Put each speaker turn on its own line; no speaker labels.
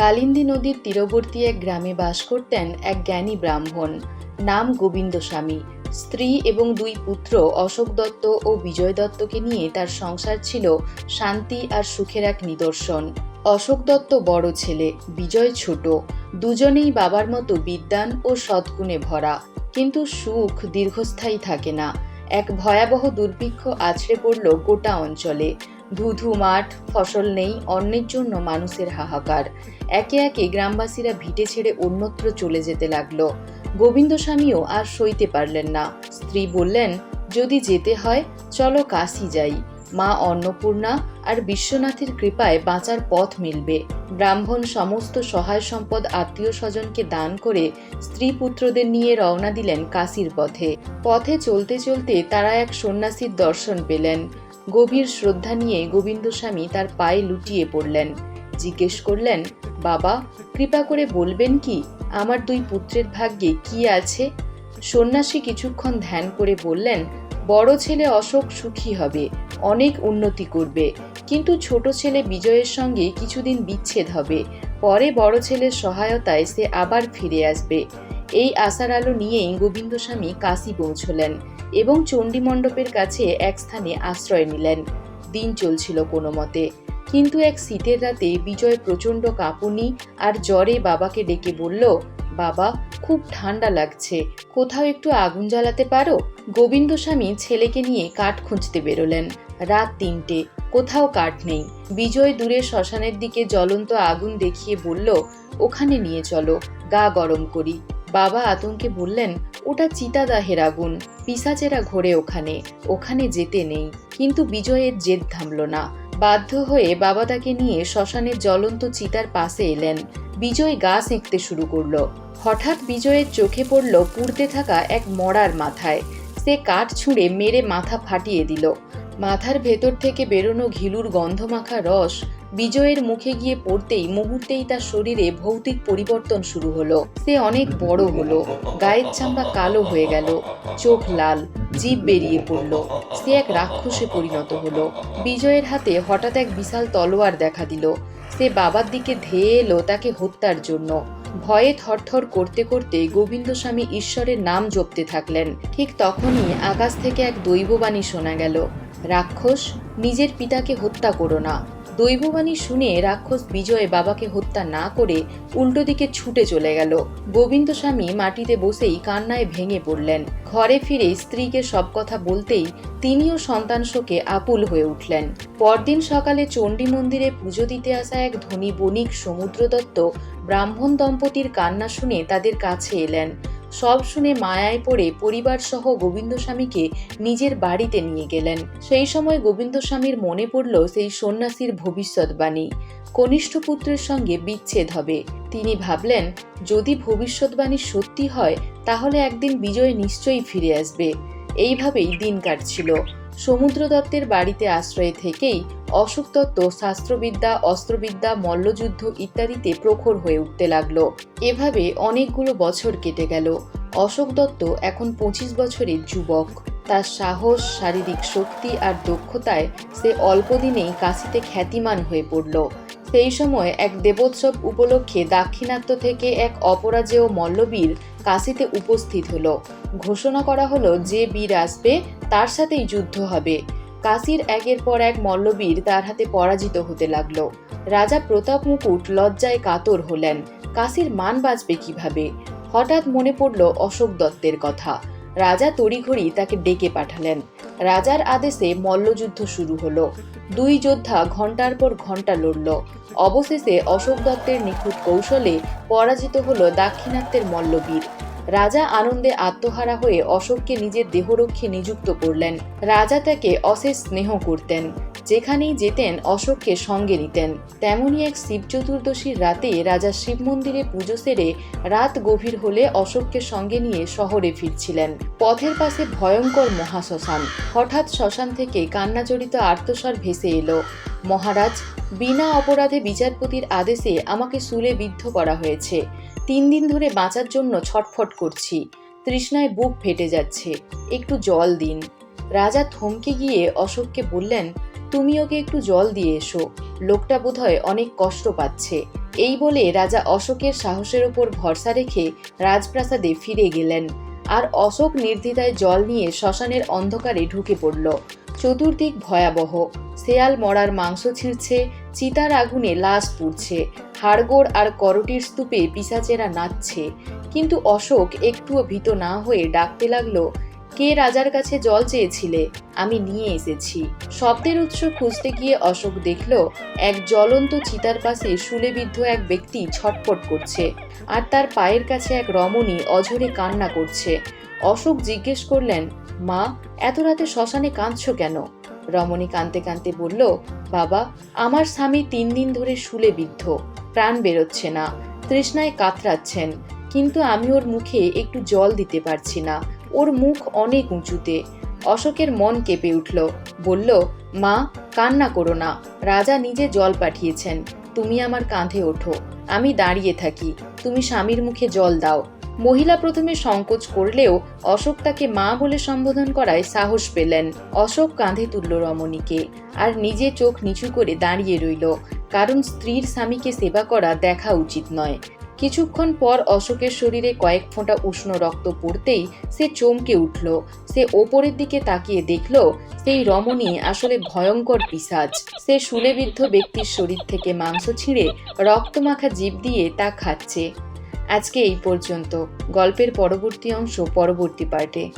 কালিন্দী নদীর তীরবর্তী এক গ্রামে বাস করতেন এক জ্ঞানী ব্রাহ্মণ। নাম গোবিন্দস্বামী স্ত্রী এবং দুই পুত্র অশোক দত্ত ও বিজয় দত্তকে নিয়ে তার সংসার ছিল শান্তি আর সুখের এক নিদর্শন। অশোক দত্ত বড় ছেলে, বিজয় ছোট। দুজনেই বাবার মতো বিদ্বান ও সদ্গুণে ভরা। কিন্তু সুখ দীর্ঘস্থায়ী থাকে না। এক ভয়াবহ দুর্ভিক্ষ আছড়ে পড়ল গোটা অঞ্চলে। ধুধু মাঠ ফসল নেই, অন্যের জন্য মানুষের হাহাকার। একে একে গ্রামবাসীরা ভিটে ছেড়ে অন্যত্র চলে যেতে লাগল। গোবিন্দস্বামীও আর সইতে পারলেন না। স্ত্রী বললেন, যদি যেতে হয়, চলো কাশি যাই। মা অন্নপূর্ণা আর বিশ্বনাথের কৃপায় বাঁচার পথ মিলবে। ব্রাহ্মণ সমস্ত সহায় সম্পদ আত্মীয় স্বজনকে দান করে স্ত্রী পুত্রদের নিয়ে রওনা দিলেন কাশির পথে। পথে চলতে চলতে তারা এক সন্ন্যাসীর দর্শন পেলেন। গভীর শ্রদ্ধা নিয়ে গোবিন্দস্বামী তার পায়ে লুটিয়ে পড়লেন। জিজ্ঞেস করলেন, বাবা, কৃপা করে বলবেন কি, আমার দুই পুত্রের ভাগ্যে কি আছে? সন্ন্যাসী কিছুক্ষণ ধ্যান করে বললেন, বড় ছেলে অশোক সুখী হবে, অনেক উন্নতি করবে, কিন্তু ছোট ছেলে বিজয়ের সঙ্গে কিছুদিন বিচ্ছেদ হবে, পরে বড় ছেলের সহায়তায় সে আবার ফিরে আসবে। এই আশার আলো নিয়েই গোবিন্দস্বামী কাশী পৌঁছলেন এবং চণ্ডীমণ্ডপের কাছে এক স্থানে আশ্রয় নিলেন। দিন চলছিল কোনো মতে। কিন্তু এক শীতের রাতে বিজয় প্রচণ্ড কাঁপুনি আর জ্বরে বাবাকে ডেকে বলল, বাবা, খুব ঠান্ডা লাগছে। কোথাও একটু আগুন জ্বালাতে পারো? গোবিন্দস্বামী ছেলেকে নিয়ে কাঠ খুঁজতে বেরোলেন। রাত তিনটে, কোথাও কাঠ নেই। বিজয় দূরে শ্মশানের দিকে জ্বলন্ত আগুন দেখিয়ে বলল, ওখানে নিয়ে চলো, গা গরম করি। বাবা আতঙ্কে বললেন, ওটা চিতাদাহের আগুন। পিসাচেরা ঘোরে ওখানে। ওখানে যেতে নেই। কিন্তু বিজয়ের জেদ থামল না। বাধ্য হয়ে বাবা তাকে নিয়ে শ্মশানের জ্বলন্ত চিতার পাশে এলেন। বিজয় গা সেঁকতে শুরু করল। হঠাৎ বিজয়ের চোখে পড়ল পুড়তে থাকা এক মরার মাথায়। সে কাঠ ছুঁড়ে মেরে মাথা ফাটিয়ে দিল। মাথার ভেতর থেকে বেরোনো ঘিলুর গন্ধমাখা রস বিজয়ের মুখে গিয়ে পড়তেই মুহূর্তেই তার শরীরে ভৌতিক পরিবর্তন শুরু হলো। সে অনেক বড় হলো। গায়ের চামড়া কালো হয়ে গেল। চোখ লাল জীব বেরিয়ে পড়ল। সে এক রাক্ষসে পরিণত হলো। বিজয়ের হাতে হঠাৎ এক বিশাল তলোয়ার দেখা দিল। সে বাবার দিকে ধেয়ে এলো তাকে হত্যার জন্য। ভয়ে থরথর করতে করতে গোবিন্দস্বামী ঈশ্বরের নাম জপতে থাকলেন। ঠিক তখনই আকাশ থেকে এক দৈববাণী শোনা গেল। রাক্ষস, নিজের পিতাকে হত্যা করো না। দৈববাণী শুনে রাক্ষস বিজয় বাবাকে হত্যা না করে উল্টো দিকে ছুটে চলে গেল। গোবিন্দ স্বামী মাটিতে বসেই কান্নায় ভেঙে পড়লেন। ঘরে ফিরে স্ত্রীকে সব কথা বলতেই তিনিও সন্তান শোকে আকুল হয়ে উঠলেন। পরদিন সকালে চণ্ডী মন্দিরে পুজো দিতে আসা এক ধনী বণিক সমুদ্র দত্ত ব্রাহ্মণ দম্পতির কান্না শুনে তাদের কাছে এলেন। সব শুনে মায়ায় পড়ে পরিবার সহ গোবিন্দস্বামীকে নিজের বাড়িতে নিয়ে গেলেন। সেই সময় গোবিন্দস্বামীর মনে পড়ল সেই সন্ন্যাসীর ভবিষ্যৎবাণী কনিষ্ঠ পুত্রের সঙ্গে বিচ্ছেদ হবে। তিনি ভাবলেন, যদি ভবিষ্যৎবাণী সত্যি হয়, তাহলে একদিন বিজয় নিশ্চয়ই ফিরে আসবে। এইভাবেই দিন কাটছিল। সমুদ্র দত্তের বাড়িতে আশ্রয়ে থেকেই অশোক দত্ত, শাস্ত্রবিদ্যা, অস্ত্রবিদ্যা, মল্লযুদ্ধ ইত্যাদিতে প্রখর হয়ে উঠতে লাগল। এভাবে অনেকগুলো বছর কেটে গেল। অশোক দত্ত এখন পঁচিশ বছরের যুবক। তার সাহস, শারীরিক শক্তি আর দক্ষতায় সে অল্প দিনেই কাশিতে খ্যাতিমান হয়ে পড়ল। সেই সময় এক দেবোৎসব উপলক্ষে দাক্ষিণাত্য থেকে এক অপরাজেয় মল্লবীর কাশিতে উপস্থিত হলো। ঘোষণা করা হলো যে বীর আসবে, তার সাথেই যুদ্ধ হবে। কাশির একের পর এক মল্লবীর তার হাতে পরাজিত হতে লাগল। রাজা প্রতাপ মুকুট লজ্জায় কাতর হলেন। কাশির মান বাঁচবে কীভাবে? হঠাৎ মনে পড়ল অশোক দত্তের কথা। রাজা তড়িঘড়ি তাকে ডেকে পাঠালেন। রাজার আদেশে মল্লযুদ্ধ শুরু হলো। দুই যোদ্ধা ঘণ্টার পর ঘণ্টা লড়ল। অবশেষে অশোক দত্তের নিখুঁত কৌশলে পরাজিত হল দাক্ষিণাত্যের মল্লবীর। রাজা আনন্দে আত্মহারা হয়ে অশোককে নিজের দেহরক্ষী নিযুক্ত করলেন। রাজা তাকে অশেষ স্নেহ করতেন। যেখানেই যেতেন, অশোককে সঙ্গে নিতেন। তেমনই এক শিব চতুর্দশীর রাতে রাজা শিব মন্দিরে পুজো সেরে রাত গভীর হলে অশোককে সঙ্গে নিয়ে শহরে ফিরছিলেন। পথের পাশে ভয়ঙ্কর মহাশ্মশান। হঠাৎ শ্মশান থেকে কান্নাজড়িত আর্তস্বর ভেসে এলো। মহারাজ, বিনা অপরাধে বিচারপতির আদেশে আমাকে শুলে বিদ্ধ করা হয়েছে। তিন দিন ধরে বাঁচার জন্য ছটফট করছি। তৃষ্ণায় বুক ফেটে যাচ্ছে। একটু জল দিন। রাজা থমকে গিয়ে অশোককে বললেন, তুমি ওকে একটু জল দিয়ে এসো। লোকটা বোধহয় অনেক কষ্ট পাচ্ছে। এই বলে রাজা অশোকের সাহসের ওপর ভরসা রেখে রাজপ্রাসাদে ফিরে গেলেন। আর অশোক নির্দ্বিধায় জল নিয়ে শ্মশানের অন্ধকারে ঢুকে পড়ল। চতুর্দিক ভয়াবহ। শেয়াল মরার মাংস ছিঁড়ছে, চিতার আগুনে লাশ পুড়ছে। হাড়গোড় আর করটির স্তূপে পিসাচেরা নাচছে। কিন্তু অশোক একটুও ভীত না হয়ে ডাকতে লাগল, কে রাজার কাছে জল চেয়েছিলে? আমি নিয়ে এসেছি। শব্দের উৎস খুঁজতে গিয়ে অশোক দেখল, এক জ্বলন্ত চিতার পাশে শুলেবিদ্ধ এক ব্যক্তি ছটপট করছে আর তার পায়ের কাছে এক রমণী অঝরে কান্না করছে। অশোক জিজ্ঞেস করলেন, মা, এত রাতে শ্মশানে কাঁদছ কেন? রমণী কাঁদতে কাঁদতে বলল, বাবা, আমার স্বামী তিন দিন ধরে শুলে বিদ্ধ প্রাণ বেরোচ্ছে না, তৃষ্ণায় কাতরাচ্ছেন, কিন্তু আমি ওর মুখে একটু জল দিতে পারছি না, ওর মুখ অনেক উঁচুতে। অশোকের মন কেঁপে উঠল, বলল, মা, কান্না করো না, রাজা নিজে জল পাঠিয়েছেন, তুমি আমার কাঁধে ওঠো, আমি দাঁড়িয়ে থাকি, তুমি স্বামীর মুখে জল দাও। মহিলা প্রথমে সংকোচ করলেও অশোক তাকে মা বলে সম্বোধন করায় সাহস পেলেন। অশোক কাঁধে তুলল রমণীকে, আর নিজে চোখ নিচু করে দাঁড়িয়ে রইল। কারণ স্ত্রীর স্বামীকে সেবা করা দেখা উচিত নয়। কিছুক্ষণ পর অশোকের শরীরে কয়েক ফোঁটা উষ্ণ রক্ত পড়তেই সে চমকে উঠল। সে ওপরের দিকে তাকিয়ে দেখল, সেই রমণী আসলে ভয়ঙ্কর পিসাজ। সে শুলেবিদ্ধ ব্যক্তির শরীর থেকে মাংস ছিঁড়ে রক্তমাখা জীব দিয়ে তা খাচ্ছে। আজকে এই পর্যন্ত। গল্পের পরবর্তী অংশ পরবর্তী পার্টে